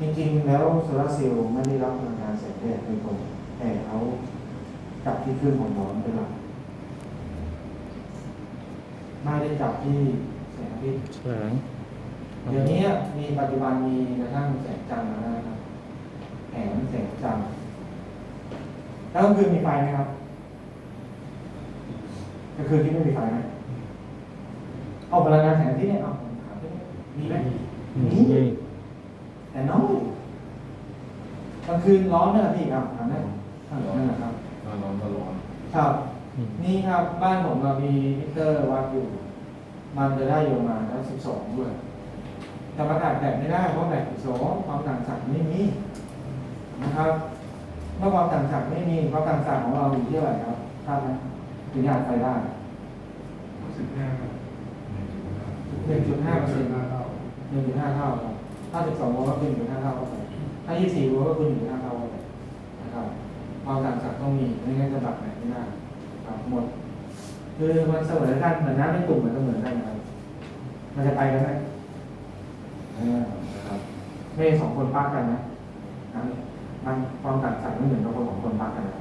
จริงๆแล้วโซลาร์เซลล์ไม่ได้รับพลังงานแสงแดดโดยตรงแต่เขาจับที่คลื่นความร้อนเป็นหลักไม่ได้จับที่แสงอาทิตย์แสงเดี๋ยวนี้มีปัจจุบันมีกระทั่งแสงจันทร์แล้วนะครับแผงแสงจันทร์แล้วกลางคืนมีไฟไหมครับกลางคืนที่ไม่มีไฟไหมเอาพลังงานแสงอาทิตย์เนี่ยเอาผมถามได้ไหมมีไหมนี่นี่ แต่น้อยกลางคืนร้อนไหมล่ะพี่ครับถามได้ถามนั่นแหละครับถ้าร้อนก็ร้อนครับ อืมนี่ครับบ้านผมเรามีมิเตอร์วัดอยู่ มันจะได้อยู่ประมาณแล้วสิบสองด้วย แต่ประกาศแบบไม่ได้เพราะแบบสิบสองความต่างศักย์ไม่มีนะครับ เมื่อความต่างศักย์ไม่มีความต่างศักย์ของเราอยู่ที่เท่าไหร่ครับทราบไหมถึงอยากไปได้รู้สึกแค่ไหมหนึ่งจุดห้าเปอร์เซ็นต์ห้าเท่าหนึ่งจุดห้าเท่าครับ ถ้าสิบสองโวลต์ก็คือหนึ่ห้าเท่าเข้าไปถ้ายี่สี่โวลต์ก็คือหนึ่ห้าเท่าเข้าไปนะครับความต่างศักย์ต้องมีไม่งั้นจะดับแบบไม่ได้ครับหมด คือมันเสมอกันเหมือนน้ำในตุ่มเหมันเสมอกันนะครับมันจะไปกันได้นะครับไม่สองคนปักกันนะนะมันความต่างศักย์ไม่เหมือนกับคนสองคนปักกันนะ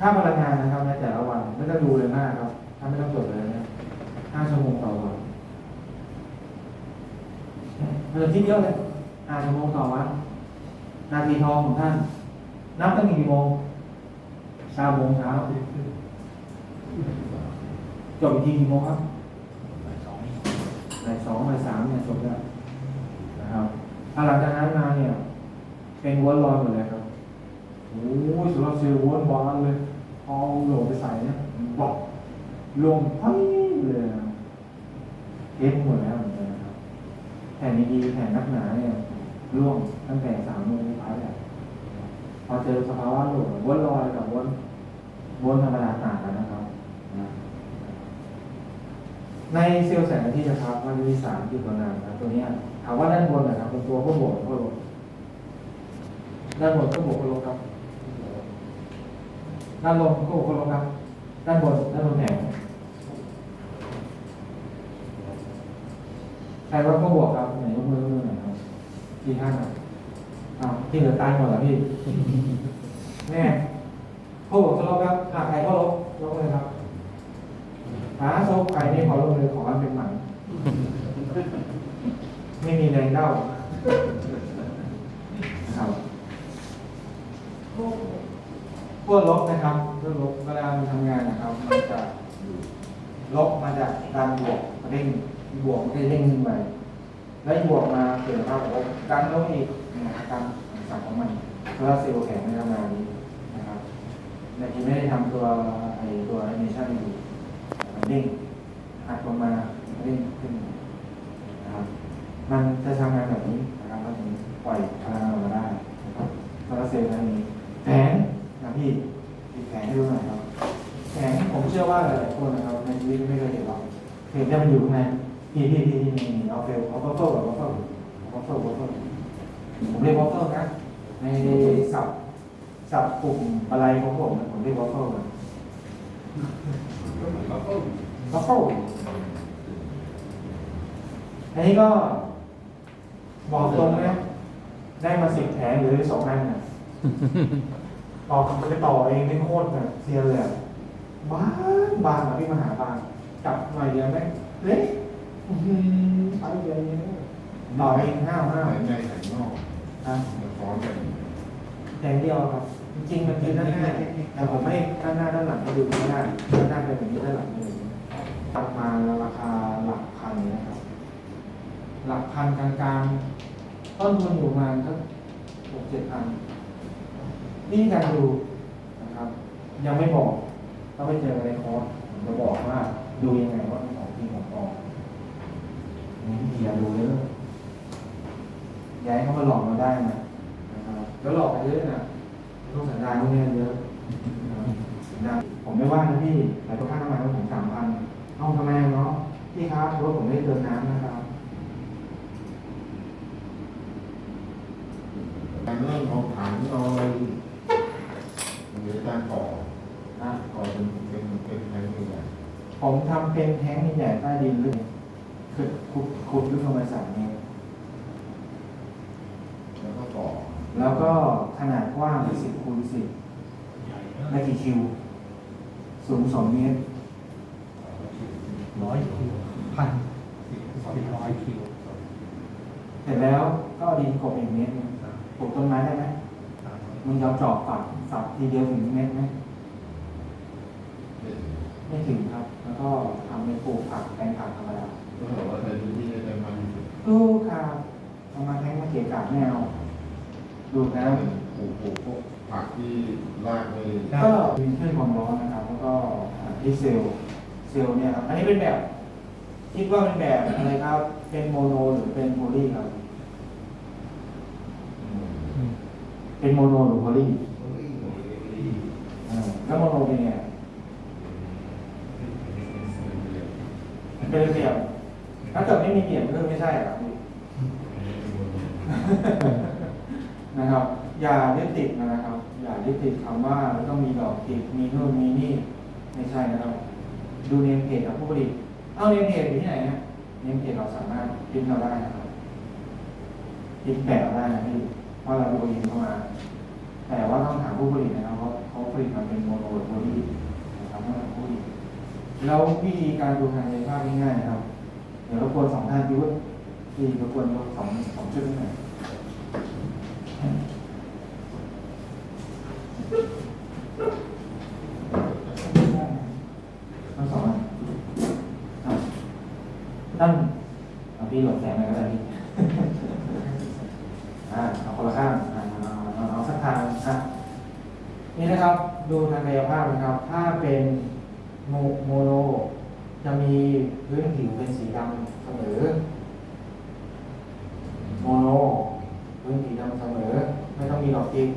ค่าพลังงานนะครับในแต่ละวันไม่ต้องดูเลยมากครับ ถ้าไม่ต้องจดเลยนะห้าชั่วโมงต่อวันเออคิดเยอะเลยห้าชั่วโมงต่อวันนาทีทองของท่าน นับตั้งกี่โมงเช้าโมงเช้าจบอีกทีกี่โมงครับบ่ายสองบ่ายสองบ่ายสามเนี่ยจบแล้วนะครับถ้าหลังจากนั้นมาเนี่ย เป็นวนลอยหมดเลยครับโอ้ยสุรเซลล์วนบอลเลยเอาโหลไปใส่เนี่ยบอกลงพังเลยเอ็นหมดแล้ว แผ่นดีๆแผ่นนักหนาเนี่ยร่วงตั้งแต่สามโมงท้ายแล้วพอเจอสภาวะหลวนลอยกับวนวนธรรมดาต่างกันนะครับ ในเซลล์แสงอาทิตย์นะครับมันมีสารอยู่ตัวนานครับตัวเนี้ยถามว่าด้านบนนะครับเป็นตัวก็บวกก็ลบด้านบนก็บวกก็ลบครับด้านลงก็บวกก็ลบครับด้านบนด้านบนแผงใครว่าก็บวกครับ นยกมือยกมือหน่อยครับที่ท่านอะอ้าวที่เหลือตายหมดแล้วพี่แม่ก็บวกก็ลบครับหากใครก็ลบยกมือครับหาโซกไก่นี่ขอลงเลยขอมันเป็นหมันไม่มีแรงเด้าครับพวกลบนะครับพวกลบเวลามันทำงานนะครับ มันจะลบมาจากดันบวกเร่งบวกมันก็เร่งขึ้นไป แล้วบวกมาเกิดภาพลบดันลงอีกนะครับตามสั่งของมันเพื่อเซลล์แข็งในทำงานนี้นะครับในที่ไม่ได้ทำตัวไอตัวแอนิเมชันอยู่มันเด้งหักลงมาเด้งขึ้นนะครับมันจะทำงานแบบนี้นะครับมันถึงปล่อยพลังงานมาได้นะครับโซลาร์เซลล์นั้นนี้แผงนะพี่ติดแผงให้ดูหน่อยครับแผงผมเชื่อว่าหลายๆคนนะครับในชีวิตไม่เคยเห็นหรอกเห็นแต่มันอยู่ข้างในพี่พี่พี่ เอาเฟลเอาบัฟเฟลกับบัฟเฟิลบัฟเฟิลบัฟเฟลผมเรียกบัฟเฟลนะในศัพท์ศัพท์กลุ่มอะไรของผมผมเรียกบัฟเฟลก็เหมือนเราก็บัฟเฟลอันนี้ก็บอกตรงนะได้มาสิบแผลหรือสองอันน่ะต่อไปต่อเองไม่โคตรแบบเซียนเลยบ้านบานอะพี่มหาบานจับหน่อยเดียวไหมเล็ก อื้อหือไปเดียวเองต่อเองห้าวห้าวหายใจหายนอกนะมันฟ้อนกันแผงเดียวครับ จริงๆมันคือด้านหน้าแต่ผมไม่ด้านหน้าด้านหลังให้ดูไม่ได้ด้านหน้าเป็นแบบนี้ด้านหลังเป็นแบบนี้ตัดมาราคาหลักพันนะครับ หลักพันกลางๆต้นทุนอยู่ประมาณสักหกเจ็ดพันนี่การดูนะครับ ยังไม่บอกต้องไปเจอในคอร์สผมจะบอกว่าดูยังไงว่าเป็นของจริงของปลอม นี่อย่าดูเลยอย่าให้เขามาหลอกเราได้นะนะครับแล้วหลอกไปเยอะนะลูกสันดานพวกนี้เยอะนะครับสันดานผมไม่ว่านะพี่แต่ตัวค่าน้ำมันของผมสามพันเอาทำไมเนาะพี่ครับรถผมไม่ได้เติมน้ำนะครับการเริ่มเอาถังเอาอะไรหรือการก่อนะก่อเป็นเป็นเป็นแทงใหญ่ผมทำเป็นแท้งใหญ่ใต้ดินลึก คือขุดขุดลึกลงไปสามเมตรแล้วก็ขนาดกว้าง10คูณ10ได้กี่คิว สูง2เมตรร้อยคิวพันสิบร้อยคิวเสร็จแล้วก็เอาดินกบอีกเมตรหนึ่งปลูกต้นไม้ได้ไหมมึงยอมจอบฝักฝักทีเดียวถึงเมตรไหมไม่ถึงครับ แล้วก็ทำเป็นปลูกผักแปลงผักธรรมดา ก็แบบว่าใช้พื้นที่ในการทำลูกครับเอามาแทงมาเกะกะไม่เอาดูดน้ปลูกปลูกพวกผักที่รากไม่ำก็มีเครื่องความร้อนนะครับ แล้วก็ที่เซลล์เซลล์เนี่ยครับ อันนี้เป็นแบบ คิดว่าเป็นแบบอะไรครับ เป็นโมโนหรือเป็นโพลีครับ เป็นโมโนหรือโพลีอ่าแล้วโมโนเป็นไงเป็นระเบียบ ถ้าเกิดไม่มีเบียบก็ไม่ใช่ครับนะครับ อย่ายึดติดนะครับ อย่ายึดติดคำว่าต้องมีดอกติดมีนู่นมีนี่ไม่ใช่นะครับ ดูเนมเพจกับผู้ผลิตเอาเนมเพจอยู่ที่ไหนนะเนมเพจเราสามารถพิมพ์เราได้นะครับพิมพ์แบบได้นะพี่เพราะเราดูอินเข้ามา แต่ว่าต้องถามผู้ผลิตนะครับเพราะเขาผลิตมาเป็นโมโนโพลีนะครับต้องถาผู้ผลิตแล้ววิธีการดูทางในภาพง่ายๆนะครับ เดี๋ยวรบกวนสองท่านพี่วุฒิพี่รบกวนยกสองสองชุดขึ้หน่อย ทั้งสองอันอะท่านเอาพี่หลบแสงหน่อยก็ได้พี่ อ่าเอาคนละข้างอ่าเอาเอาเอาสักทางอะนี่นะครับ ดูทางกายภาพนะครับ ถ้าเป็นโมโมโน จะ มีพื้นผิวเป็นสีดำเสมอ โมโนพื้นสีดำเสมอ ไม่ต้องมีดอกจิก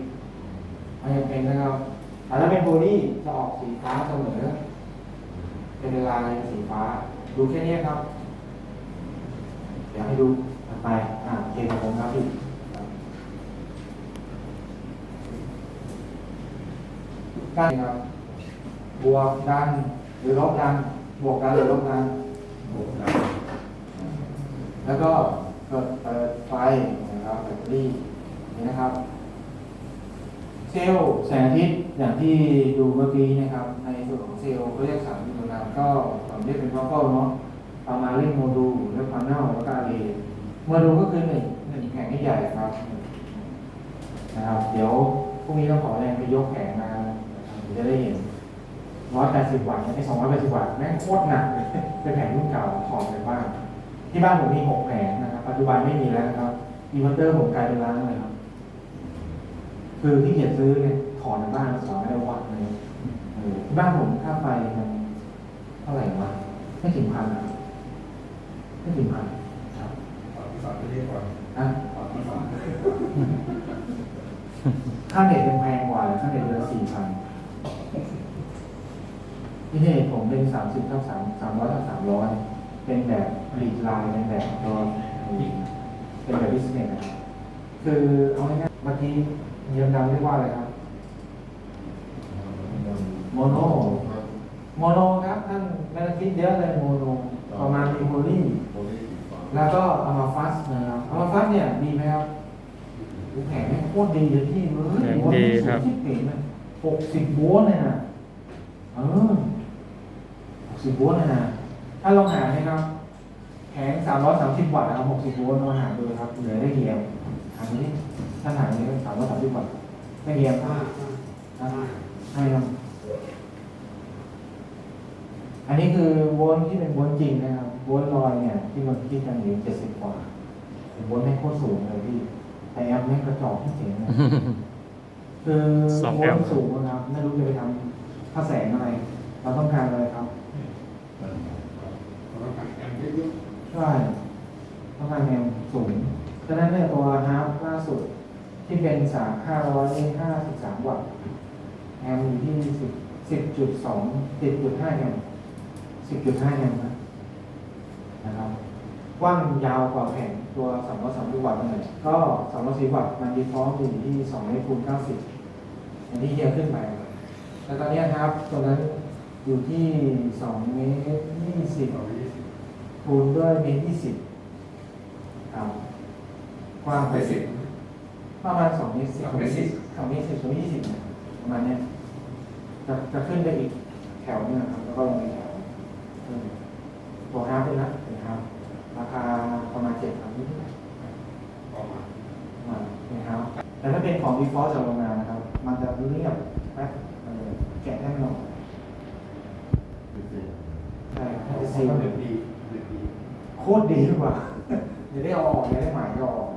ไม่จำเป็นนะครับแต่ถ้าเป็นโพลีจะออกสีฟ้าเสมอ เป็นลายสีฟ้า ดูแค่นี้ครับ เดี๋ยวให้ดูถัดไป อ่าโอเคครับผมครับพี่การครับบวกดันหรือลบดัน บวกดันหรือลบดัน แล้วก็เกิดเปิดไฟนะครับแบตเตอรี่นี่นะครับ เซลล์แสงอาทิตย์อย่างที่ดูเมื่อกี้นะครับ ในส่วนของเซลล์เขาเรียกสารพิษนาก็ผมเรียกเป็นวัฟเฟิลเนาะประมาณเรียกโมดูลเรียกพาเนลแล้วก็อารีโมดูลก็คือหนึ่งหนึ่งแผงใหญ่ครับนะครับ เดี๋ยวพรุ่งนี้ต้องขอแรงไปยกแผงมาจะได้เห็น ร้อยแปดสิบวัตต์ไอ้สองร้อยแปดสิบวัตต์แม่งโคตรหนักเลยเป็นแผงรุ่นเก่าของในบ้านที่บ้านผมมีหกแผงนะครับ ปัจจุบันไม่มีแล้วนะครับอินเวอร์เตอร์ผมกลายเป็นร้านเลยครับ คือที่เกียจซื้อเนี่ยถอนในบ้านสองไม่ได้วัดเลยเออที่บ้านผมค่าไฟมันเท่าไหร่วะไม่ถึงพันนะไม่ถึงพันครับนะค่าเน็ตยังแพงกว่าเลยค่าเน็ตเดือนสี่พัน ที่เน็ตผมเป็นสามสิบเท่าสามสามร้อยเท่าสามร้อยเป็นแบบผลิตลายเป็นแบบตัวเป็นแบบบิสเนสนะครับคือเอาง่ายๆเมื่อกี้เยี่ยมดำเรียกว่าอะไรครับโมโนโมโนครับท่านไม่ต้องคิดเยอะเลยโมโนประมาณมีโพลีโพลีสีฟ้าแล้วก็อะมาฟัสนะครับอะมาฟัสเนี่ยดีไหมครับดูแผงแม่งโคตรดีเลยพี่เฮ้ยแผงดีครับที่เก๋มันหกสิบโวลต์เลยนะเออ หกสิบโวลต์เลยนะถ้าลองหาไหมครับแผงสามร้อยสามสิบวัตต์นะครับหกสิบโวลต์ลองหาดูครับเหลือได้กี่แอมป์หาดูดิถ้าหานี้สามร้อยสามสิบวัตต์ได้กี่แอมป์อ่าให้ครับอันนี้คือโวลต์ที่เป็นโวลต์จริงนะครับโวลต์ลอยเนี่ยที่มันคิดกันอยู่เจ็ดสิบกว่าโวลต์ไม่งโคตรสูงเลยพี่แต่แอมป์ไม่งกระจอกที่เจ๋งเลยคือสองโวแอลมป์ต์สูงนะครับไม่รู้จะไปทำค่าแสงอะไร เราต้องการอะไรครับ ใช่ต้องการแอมป์สูงฉะนั้นเนี่ยตัวฮาร์ปล่าสุดที่เป็นสามห้าร้อยห้าสิบสามวัตต์แอมป์อยู่ที่สิบสิบจุดสองสิบจุดห้าแอมป์สิบจุดห้าแอมป์นะนะครับกว้างยาวกว่าแผงตัวสามร้อยสามสิบวัตต์นั่นแหละก็สามร้อยสี่วัตต์มันดีฟอลต์อยู่ที่สองเมตรคูณเก้าสิบอันนี้เยอะขึ้นไปแต่ตอนเนี้ยครับตัวนั้นอยู่ที่สองเมตรยี่สิบ คูณด้วยเมตรยี่สิบครับกว้างไปสิบประมาณสองนิดสิบสองนิดสิบสองนิดสิบสองนิดยี่สิบเนี่ยประมาณเนี้ยจะจะขึ้นไปอีกแถวนึงนะครับแล้วก็ลงไปแถวขึ้นตัวฮาร์ดด้วยนะเป็นฮาร์ดราคาประมาณเจ็ดพันนิดๆออกมาอ่านะครับแต่ถ้าเป็นของ default จากโรงงานนะครับ มันจะเรียบแป๊บมันเลยแกะได้ไม่ออกดูสิใช่ครับเขาซี โคตรดีกว่าจะได้เอาออกจะได้หมายออก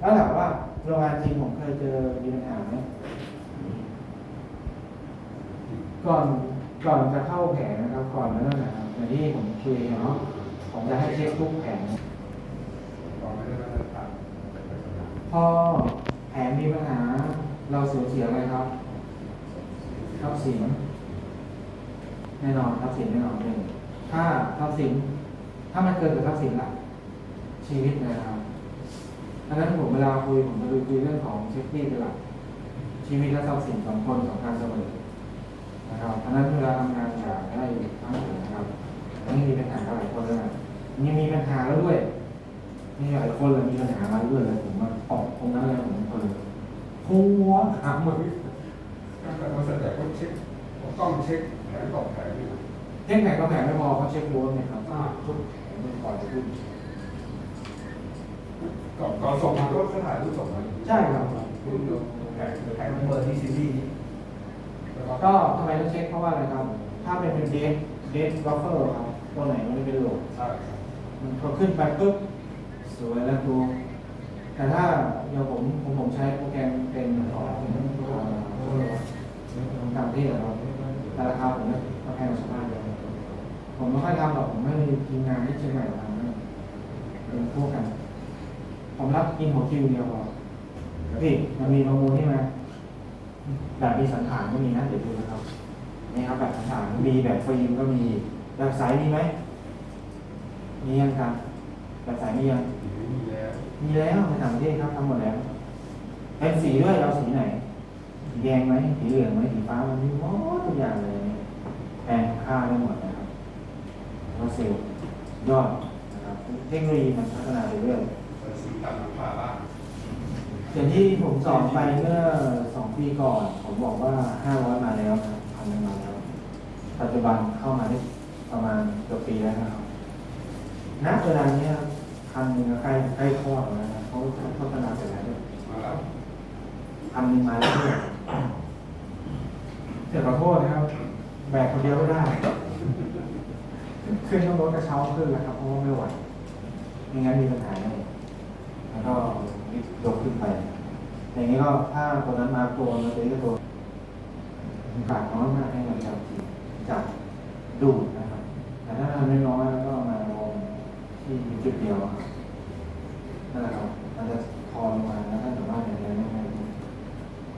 แล้วถามว่าโรงงานจริงผมเคยเจอมีปัญหาไหมก่อนก่อนจะเข้าแผงนะครับก่อนนั้นนะครับอย่างที่ผมคุยเนาะผมจะให้เช็คทุกแผงออกไม่ได้มาตรานพอแผงมีปัญหา เราสูญเสียอะไรครับทรัพย์สินแน่นอนทรัพย์สินแน่นอนหนึ่งถ้าทรัพย์สิน ถ้ามันเกินกับทรัพย์สินละชีวิตนะครับดังนั้นผมเวลาคุยผมจะดูคุยเรื่องของเซฟตี้เป็นหลักชีวิตและทรัพย์สินสองคนสำคัญเสมอนะครับดังนั้นเวลาทำงานอย่าได้ทั้งถึงนะครับนี่มีปัญหากับหลายคนแล้วนะนี่มีปัญหาแล้วด้วยนี่หลายคนเลยมีปัญหามาด้วยเลยผมว่าออกตรงนั้นเลยผมคนเลยหัวหางมือก็แต่ว่าแต่ก็เช็คต้องเช็คแผนต่อแผนอยู่เท่งไหนก็แผงไม่พอเขาเช็คโรสเนี่ยครับ ทุกแผงมันก่อนจะขึ้นก่อนก่อนส่งมาก็ถ่ายรูปส่งมาใช่ครับรูปดูแผนแผนเบอร์ที่ซีรีแล้วก็ก็ทำไมต้องเช็คเพราะว่าอะไรครับ ถ้าเป็นเป็นเดทเดทบัฟเฟอร์ครับ ตัวไหนมันไม่เป็นโหลดใช่ครับมันพอขึ้นไปปุ๊บสวยแล้วดูแต่ถ้าเดี๋ยวผมผมผมใช้โปรแกรมเป็นของต่างประเทศครับแต่ราคาผมเนี่ยแพงกว่าชาวบ้านเลย ผมไม่ค่อยทำหรอกผมไม่มีทีมงานที่เชียงใหม่ทำนะเป็นพวกกัน ผมรับกินหัวคิวเดียวพอพี่มันมีประมูลนี่ไหมแบบมีสันฐานก็มีนะเดี๋ยวดูนะครับนี่ครับแบบสันฐานมีแบบฟิล์มก็มีแบบใสมีไหมมียังครับแบบใสมียังมีแล้วมีแล้วในต่างประเทศครับทำหมดแล้วเป็นสีด้วยเราสีไหนสีแดงไหมสีเหลืองไหมสีฟ้ามันมีหมดทุกอย่างเลยแทนค่าได้หมดนะ เราเซลล์ยอดนะครับเทคโนโลยีมันพัฒนาไปเรื่อยสีตัดหลังคาบ้านอย่างที่ผมสอนไปเมื่อสองปีก่อน ผมบอกว่าห้าร้อยมาแล้วครับพันมาแล้ว ปัจจุบันเข้ามาได้ประมาณเกือบปีแล้วนะครับณเวลานี้พันหนึ่งก็ใกล้ใกล้คลอดแล้วนะเขาพัฒนาไปแล้วด้วยมาแล้วพันหนึ่งมาแล้วด้วยเดี๋ยวขอโทษนะครับ แบกคนเดียวไม่ได้ ขึ้นต้องรถกระเช้าขึ้นแล้วครับเพราะว่าไม่ไหวไม่งั้นมีปัญหาแน่แล้วก็ยกขึ้นไป อย่างนี้ก็ถ้าตัวนั้นมาตัวนั้นตัวนี้ก็ตัวกาสน้อยมากให้มันจับจีจับดูดนะครับ แต่ถ้าทำน้อยๆแล้วก็มาลงที่จุดเดียวครับนั่นแหละครับมันจะพอลงมาแล้วถ้าสามารถอย่างไรได้ง่าย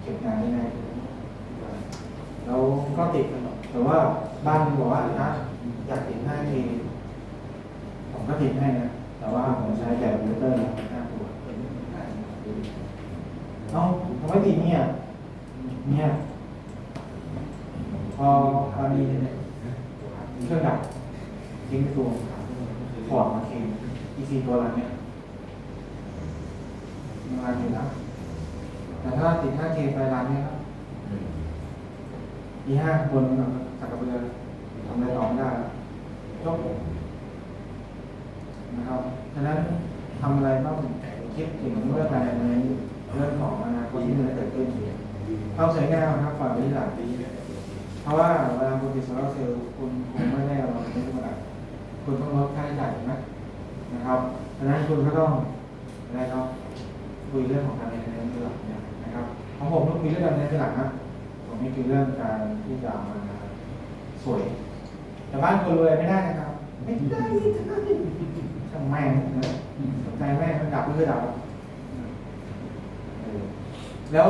เก็บงานได้ง่ายขึ้นแล้วก็ติดกันแต่ว่าบ้านบอกว่านะ อยากติด 5K ผมก็ติดให้นะ แต่ว่าผมใช้แบบคอมพิวเตอร์นะ5ตัวเอ้าทำไมติดเนี่ย เนี่ยพอพอมีเครื่องดับทิ้งตัวถอดมาเคม EC ตัวนั้นเนี่ยมันรันอยู่นะแต่ถ้าติด 5K ไปรันเนี่ยครับมีห้าคนนะครับสักกระเบือ ทำอะไรต่อไม่ได้จบนะครับฉะนั้นทำอะไรต้องคิดถึงเรื่องอะไรในเรื่องของอนาคตที่มันจะเกิดขึ้นความสวยงามครับฝากไว้หลายปีเพราะว่าเวลาคุณติดโซลาร์เซลล์คุณคงไม่ได้เอามาใช้ธรรมาคุณต้องลดค่าใช้จ่ายนะนะครับฉะนั้นคุณก็ต้องอะไรครับคุยเรื่องของการเรียนรู้เป็นหลักนะครับของผมต้องคุยเรื่องการเรียนเป็นหลักนะผมไม่คุยเรื่องการที่จะมาสวย แต่บ้านคนรวยไม่ได้นะครับ ไม่ได้ช่างแม่งนะสนใจแม่งมันดับก็คือดับแล้ว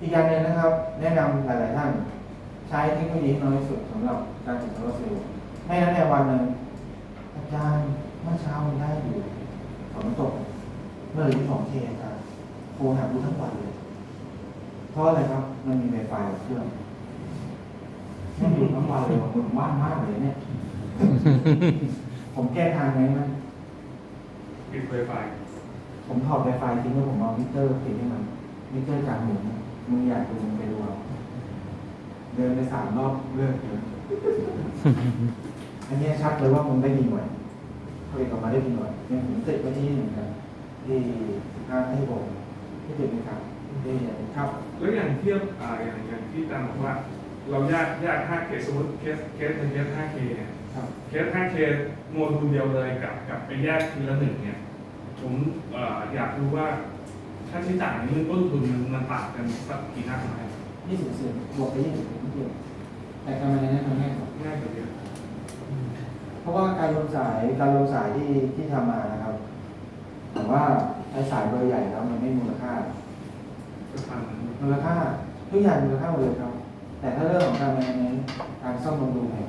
อีกอย่างหนึ่งนะครับ แนะนำหลายๆท่าน ใช้เทคโนโลยีน้อยสุดสำหรับการติดโซลาร์เซลล์ไม่งั้นในวันหนึ่งอาจารย์เมื่อเช้ามันได้อยู่ฝนตกเมื่อไหร่ที่สองเคอาจารย์โทรหาดูทั้งวันเลยเพราะอะไรครับ มันมีไวไฟเครื่อง มันอยู่ทั้งวันเลยผมว่างมากเลยเนี่ย ผมแก้ทางไงมั้ยปิดไวไฟผมถอดไวไฟทิ้งแล้วผมเอามิเตอร์ติดให้มันมิเตอร์จากหมุนมึงอยากดูมึงไปดูเอาเดินไปสามรอบเลิกเลยอันเนี้ยชัดเลยว่ามึงได้ดีหน่วยผลิตออกมาได้ดีหน่วยเนี่ยผมติดไว้ที่นี่เหมือนกันที่สิบห้าให้ผมที่ติดนะครับที่ครับ แล้วอย่างเทียบอ่าอย่างอย่างที่อาจารย์บอกว่า เราแยกแยก 5K สมมติเคสเคสหนึ่งเคส 5K เนี่ยครับ เคส 5K โมดูลเดียวเลยกับกับไปแยกทีละหนึ่งเนี่ยผมเอ่ออยากรู้ว่าค่าใช้จ่ายในเรื่องต้นทุนมันมันต่างกันสักกี่หน้าไหมยี่สิบเซนบวกไปยี่สิบนิดเดียวแต่ทำไมในนั้นทำง่ายกว่าง่ายกว่าเยอะเพราะว่าการลงสายการลงสายที่ที่ทำมานะครับแต่ว่าไอ้สายเบอร์ใหญ่แล้วมันไม่มูลค่า ก็ทำมูลค่าทุกอย่างมูลค่าหมดเลยครับ แต่ถ้าเรื่องของการแมนจการซ่อมบำรุงเนี่ย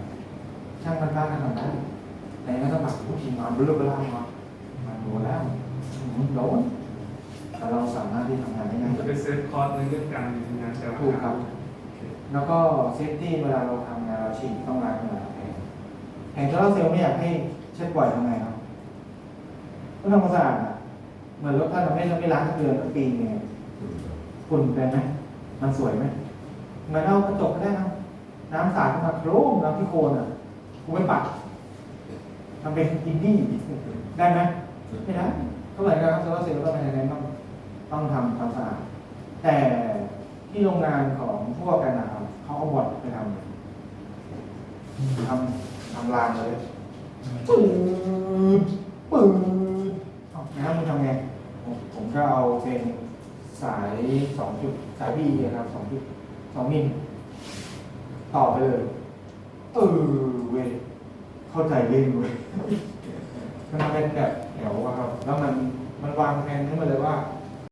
ช่างมันบ้านก็ทำได้แต่ไม่ต้องแบบผู้ทีมงานเบลอเบลามามันโดนแล้วมันโดนแต่เราสามารถที่ทำงานได้ง่ายจะเป็นเซฟคอร์สในเรื่องการทำงานแต่ละถูกครับ แล้วก็เซฟตี้เวลาเราทำงานเราฉีดต้องล้างเวลาแผงแผงโซลาร์เซลล์ไม่อยากให้เช็ดบ่อยทำไงครับก็ทำความสะอาดอะเหมือนรถถ้าเราไม่เราไม่ล้างทุกเดือนทุกปีเนี่ยฝุ่นเป็นไหมมันสวยไหม เหมือนเอากระจกก็ได้นะน้ำสาดเข้ามาโครมน้ำที่โคลนอะกูไม่ปัดทำเป็นอินดี้ได้ไหมไม่ได้ก็เหมือนกันครับโซลาร์เซลล์ต้องเป็นยังไงต้องต้องทำความสะอาดแต่ที่โรงงานของพวกกันนะครับเขาเอาบอดไปทำทำทำรางเลยปืดปืดเอานะครับมึงทำไงผมผมก็เอาเป็นสายสองจุดสายบีครับสองจุด สองมิลต่อไปเลย เออเว้ยเข้าใจเล่นเว้ยมันเป็นแบบแถวอะครับ แล้วมันมันวางแผนขึ้นมาเลยว่า